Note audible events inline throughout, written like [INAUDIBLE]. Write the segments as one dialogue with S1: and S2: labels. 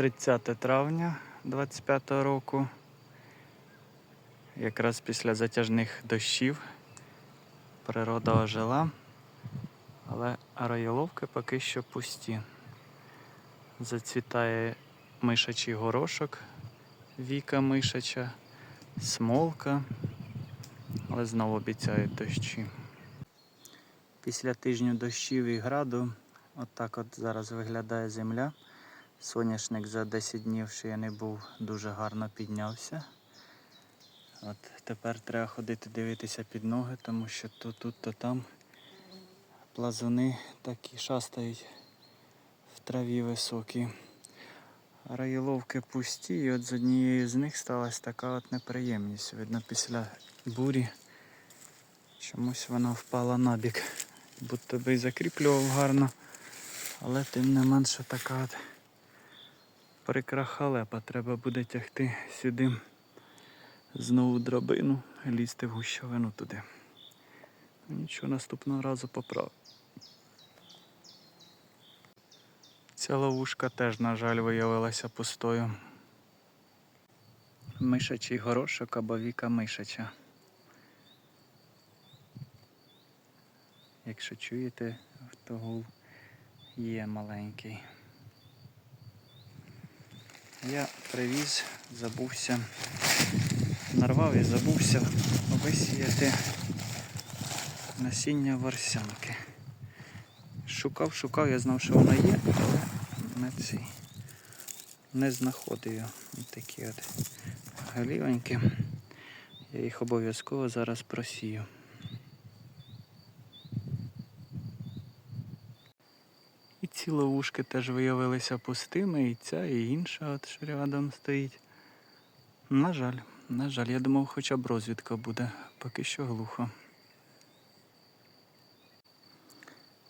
S1: 30 травня 25 року. Якраз після затяжних дощів природа ожила, але райоловки поки що пусті. Зацвітає мишачий горошок, віка мишача, смолка, але знову обіцяють дощі. Після тижню дощів і граду, отак от зараз виглядає земля. Соняшник за 10 днів, що я не був, дуже гарно піднявся. От тепер треба ходити дивитися під ноги, тому що то тут, то там плазуни такі шастають в траві високі. Раїловки пусті, і от з однією з них сталася така от неприємність. Видно, після бурі чомусь вона впала на бік. Будто би й закріплював гарно, але тим не менше така от прикра халепа. Треба буде тягти сюди знову драбину, лізти в гущовину туди. Нічого, наступного разу поправ. Ця ловушка теж, на жаль, виявилася пустою. Мишачий горошок або віка мишача. Якщо чуєте, то гул є маленький. Я привіз, забувся, нарвав і забувся висіяти насіння ворсянки. Шукав, шукав, я знав, що воно є, але не цей. Не знаходив. Такі от галівенькі. Я їх обов'язково зараз просію. І ці ловушки теж виявилися пустими, і ця, і інша, от що рядом стоїть. На жаль, на жаль, я думав, хоча б розвідка буде, поки що глухо.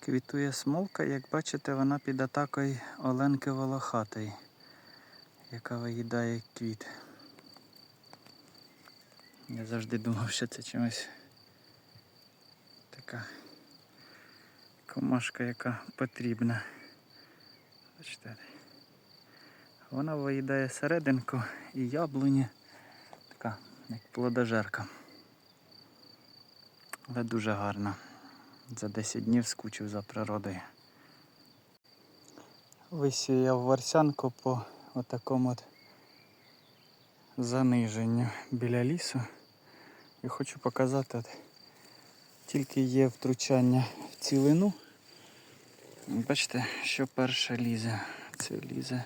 S1: Квітує смолка, як бачите, вона під атакою Оленки Волохатої, яка виїдає квіт. Я завжди думав, що це чимось така комашка, яка потрібна. Бачите. Вона виїдає серединку і яблуні. Така, як плодожерка. Але дуже гарна. За 10 днів скучив за природою. Висіяв варсянку по отакому от заниженню біля лісу. І хочу показати, от, тільки є втручання в цілину. Бачите, що перше лізе. Це лізе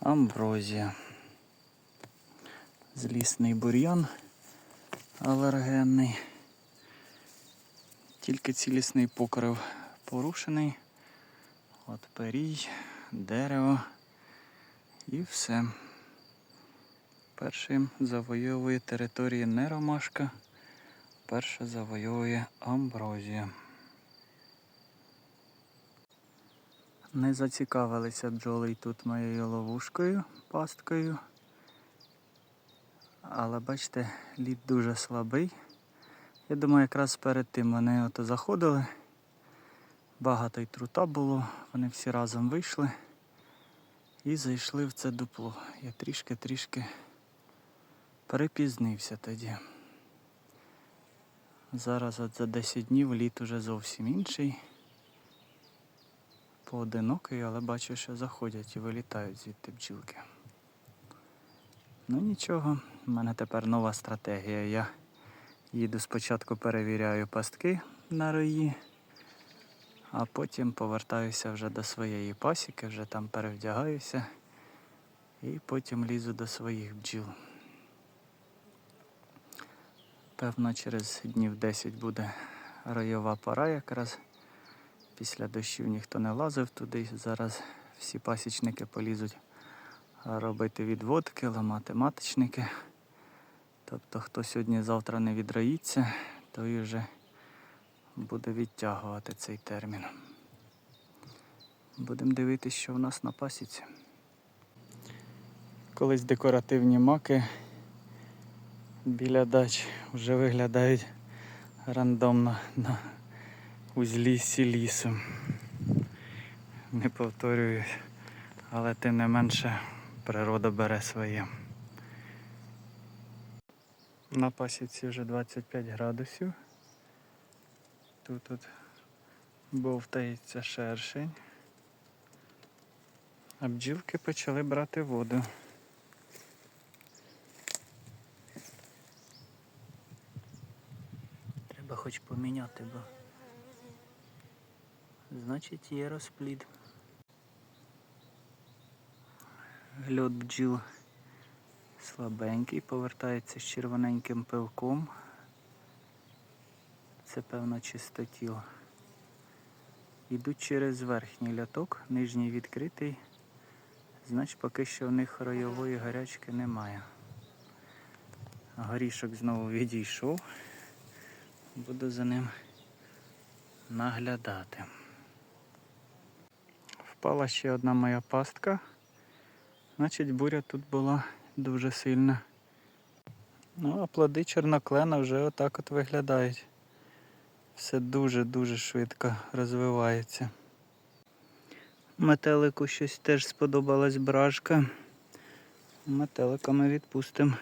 S1: амброзія. Злісний бур'ян алергенний. Тільки цілісний покрив порушений. От перій, дерево і все. Першим завойовує території не ромашка, перше завойовує амброзія. Не зацікавилися бджоли тут моєю ловушкою, пасткою. Але бачите, лід дуже слабий. Я думаю, якраз перед тим вони ото заходили. Багато й трута було, вони всі разом вийшли і зайшли в це дупло. Я трішки-трішки перепізнився тоді. Зараз от за 10 днів лід уже зовсім інший. Поодинокий, але бачу, що заходять і вилітають звідти бджілки. Ну нічого, в мене тепер нова стратегія. Я їду спочатку перевіряю пастки на рої, а потім повертаюся вже до своєї пасіки, вже там перевдягаюся і потім лізу до своїх бджіл. Певно, через днів 10 буде ройова пора якраз. Після дощів ніхто не лазив туди. Зараз всі пасічники полізуть робити відводки, ламати маточники. Тобто, хто сьогодні-завтра не відроїться, той вже буде відтягувати цей термін. Будемо дивитися, що в нас на пасіці. Колись декоративні маки біля дач вже виглядають рандомно на узліссі лісу. Не повторююсь, але тим не менше природа бере своє. На пасіці вже 25 градусів. Тут от бовтається шершень. А бджілки почали брати воду. Треба хоч поміняти, бо значить є розплід. Льот бджіл слабенький, повертається з червоненьким пилком. Це певно чистотіл. Йдуть через верхній ляток, нижній відкритий. Значить, поки що в них ройової гарячки немає. Горішок знову відійшов. Буду за ним наглядати. Впала ще одна моя пастка. Значить, буря тут була дуже сильна. Ну, а плоди чорноклена вже отак от виглядають. Все дуже-дуже швидко розвивається. Метелику щось теж сподобалась бражка. Метелика ми відпустимо.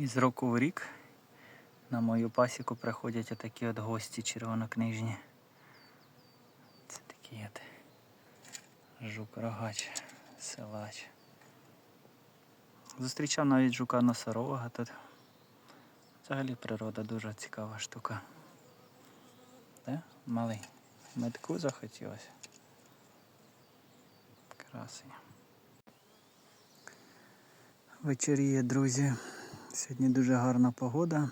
S1: І з року в рік на мою пасіку приходять отакі от гості червонокнижні. Це такий от жук-рогач, силач. Зустрічав навіть жука носорога тут. Взагалі природа дуже цікава штука. Де? Малий. Метку захотілося. Красень. Вечеріє, друзі. Сьогодні дуже гарна погода.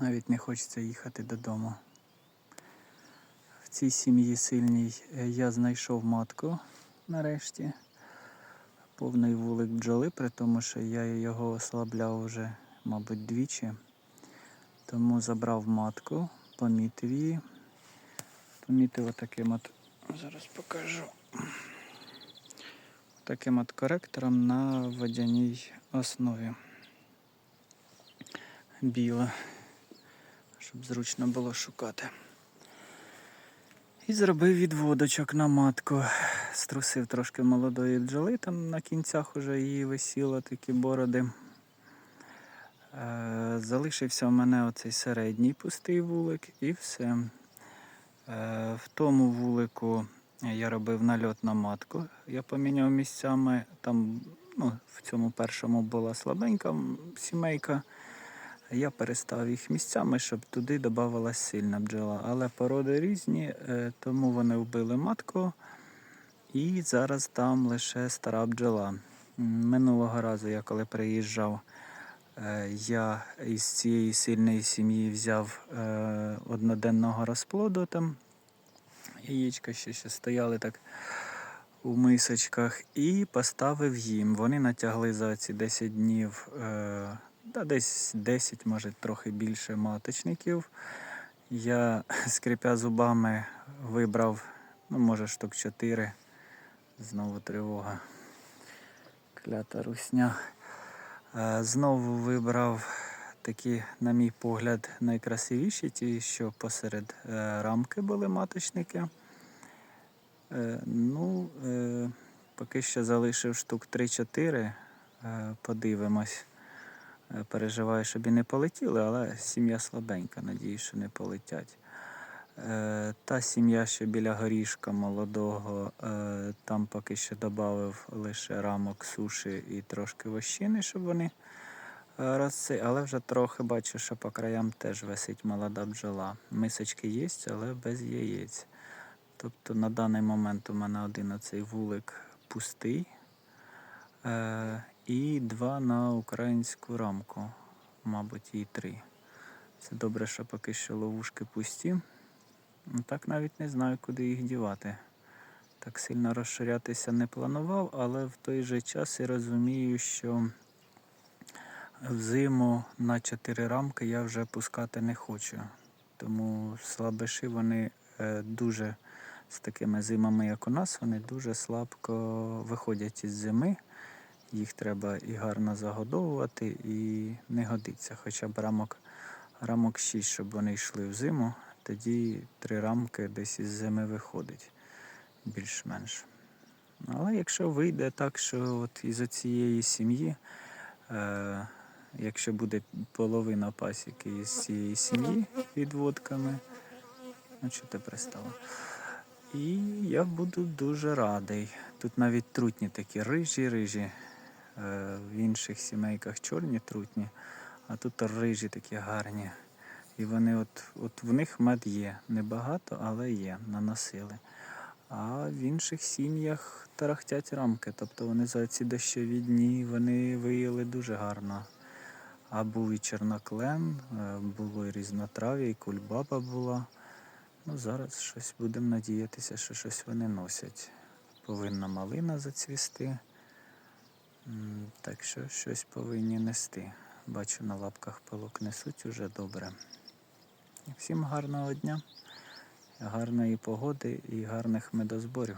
S1: Навіть не хочеться їхати додому. В цій сім'ї сильній е, я знайшов матку нарешті. Повний вулик бджоли, при тому, що я його ослабляв вже, мабуть, двічі. Тому забрав матку, помітив її. Помітив отаким от, зараз покажу. Таким от коректором на водяній основі. Біла, щоб зручно було шукати. І зробив відводочок на матку. Струсив трошки молодої бджоли, там на кінцях уже її висіло такі бороди. Е, Залишився в мене оцей середній пустий вулик і все. Е, В тому вулику я робив нальот на матку. Я поміняв місцями. Там ну, в цьому першому була слабенька сімейка. Я перестав їх місцями, щоб туди додавалась сильна бджола. Але породи різні, е, тому вони вбили матку. І зараз там лише стара бджола. Минулого разу, я коли приїжджав, е, я із цієї сильної сім'ї взяв е, одноденного розплоду там. Яєчка ще, ще стояли так у мисочках і поставив їм. Вони натягли за ці 10 днів, е, да, десь 10, може трохи більше маточників. Я, [LAUGHS] скрипя зубами, вибрав, ну, може, штук 4. Знову тривога. Клята русня. Е, Знову вибрав такі, на мій погляд, найкрасивіші, ті, що посеред е, рамки були маточники. Е, Ну, е, поки що залишив штук 3-4. Е, Подивимось. Переживаю, щоб і не полетіли, але сім'я слабенька, надіюсь, що не полетять. Та сім'я, що біля горішка молодого, там поки що додав лише рамок суші і трошки вощини, щоб вони рости. Але вже трохи бачу, що по краям теж висить молода бджола. Мисочки є, але без яєць. Тобто на даний момент у мене один оцей вулик пустий. Е, і два на українську рамку, мабуть, і три. Це добре, що поки що ловушки пусті. Так навіть не знаю, куди їх дівати. Так сильно розширятися не планував, але в той же час і розумію, що взиму на чотири рамки я вже пускати не хочу. Тому слабиші вони е, дуже з такими зимами, як у нас, вони дуже слабко виходять із зими. Їх треба і гарно загодовувати, і не годиться. Хоча б рамок рамок 6, щоб вони йшли в зиму. Тоді три рамки десь із зими виходить більш-менш. Але якщо вийде так, що от із цієї сім'ї, е, якщо буде половина пасіки із цієї сім'ї відводками, ну що ти пристала? І я буду дуже радий. Тут навіть трутні такі рижі-рижі. Е, в інших сімейках чорні трутні, а тут рижі такі гарні. І вони от, от в них мед є. Небагато, але є, наносили. А в інших сім'ях тарахтять рамки. Тобто вони за ці дощові дні вони виїли дуже гарно. А був і чорноклен, е, було і різнотрав'я, і кульбаба була. Ну, зараз щось будемо надіятися, що щось вони носять. Повинна малина зацвісти. Так що щось повинні нести. Бачу, на лапках пилок несуть уже добре. Всім гарного дня, гарної погоди і гарних медозборів.